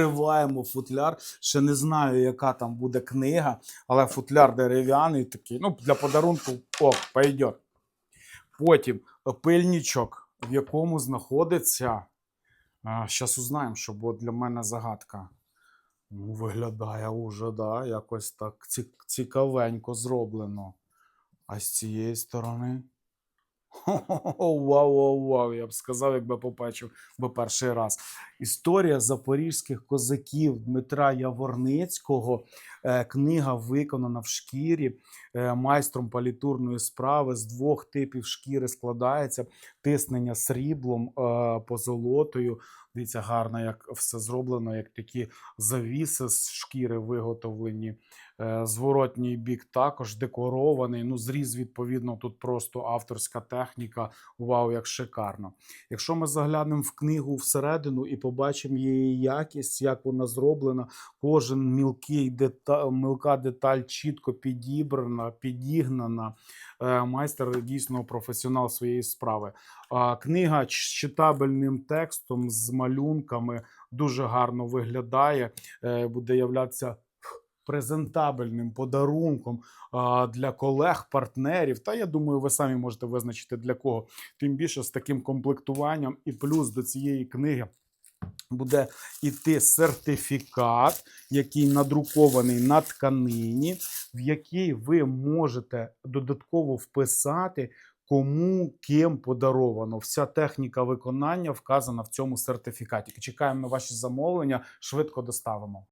Відкриваємо футляр. Ще не знаю, яка там буде книга, але футляр дерев'яний такий. Ну, для подарунку ок, пойдет. Потім пильничок, в якому знаходиться. Зараз узнаємо, що бо для мене загадка. Ну, виглядає уже, да, якось так цікавенько зроблено. А з цієї сторони. Вау, вау, вау. Я б сказав, якби побачив би перший раз. Історія запорізьких козаків Дмитра Яворницького. Е, Книга виконана в шкірі е, майстром палітурної справи. З двох типів шкіри складається тиснення сріблом, е, позолотою. Дивіться, гарно, як все зроблено, як такі завіси з шкіри виготовлені. Зворотній бік також декорований. Ну, зріз, відповідно, тут просто авторська техніка. Вау, як шикарно. Якщо ми заглянемо в книгу всередину і побачимо її якість, як вона зроблена, кожен мілкий деталь, мілка деталь чітко підібрана, підігнана. Е, Майстер дійсно професіонал своєї справи. Книга з читабельним текстом, з малюнками дуже гарно виглядає, е, буде являтися презентабельним подарунком а, для колег, партнерів. Та я думаю, ви самі можете визначити для кого. Тим більше з таким комплектуванням, і плюс до цієї книги. Буде йти сертифікат, який надрукований на тканині, в який ви можете додатково вписати, кому ким подаровано. Вся техніка виконання вказана в цьому сертифікаті. Чекаємо на ваші замовлення, швидко доставимо.